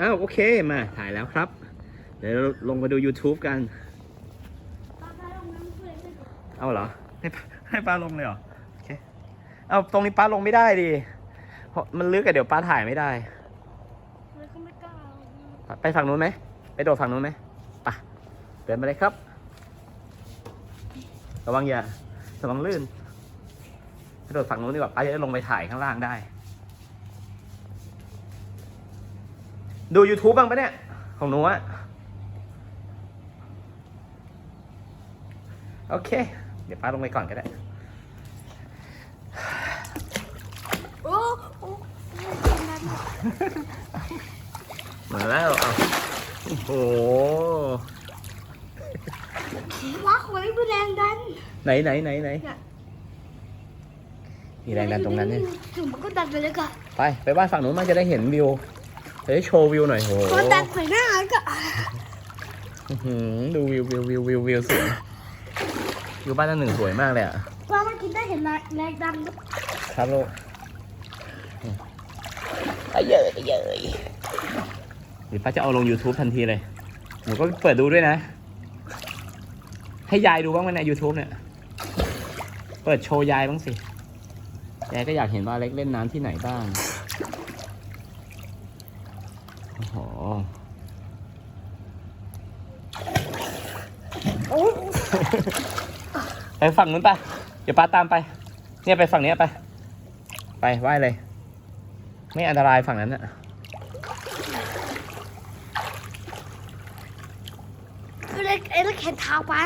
อ้าวโอเคมาถ่ายแล้วครับ เดี๋ยวเราลงมาดู YouTube กันป้าป้าลงน้ำเพื่อนด้วยเอาเหรอ ให้ป้าให้ป้าลงเลยเหรอ โอเค เอาตรงนี้ป้าลงไม่ได้ดิเพราะมันลึกอะเดี๋ยวป้าถ่ายไม่ได้เลยก็ไม่กล้าเอาไปฝั่งนู้นไหม ไปโดดฝั่งนู้นไหมไปะเดินมาเลยครับ ระวังอย่าระวังลื่นไปโดดฝั่งนู้นดีกว่าป้าจะได้ลงไปถ่ายข้างล่างได้ ดู YouTube บ้างปะเนี่ย ของหนูอะโอเค เดี๋ยวป้าลงไปก่อนก็ได้ โอ้โอ้เจ็บนั้นมาแล้วเอาโอ้โห รักไว้ไม่แรงดันไหนไหนไหนไหนมีแรงดันตรงนั้นเนี่ย ถึงมันก็ดันไปเลยก็ไป ไปบ้านฝั่งนู้นมันจะได้เห็นวิว จะได้โชว์วิวหน่อยโหพอดันไปหน้าก็อื้อหือดูวิววิววิววิววิวสวยวิวบ้านนั่นหนึ่งสวยมากเลยอะป้าเมื่อกี้ได้เห็นแรงดันครับลูกไปเยอะไปเยอะเดี๋ยวป้าจะเอาลง YouTube ทันทีเลย หนูก็เปิดดูด้วยนะ ให้ยายดูบ้างไหมใน YouTube เนี่ย เปิดโชว์ยายบ้างสิ ยายก็อยากเห็นว่าเล็กเล่นน้ำที่ไหนบ้าง โหไปฝั่งนู้นไปเดี๋ยวป้าตามไป เนี่ยไปฝั่งเนี้ยไป ไปไหว้เลย ไม่อันตรายฝั่งนั้นอะคือเล็กไอ้เล็กเห็นเท้าป้า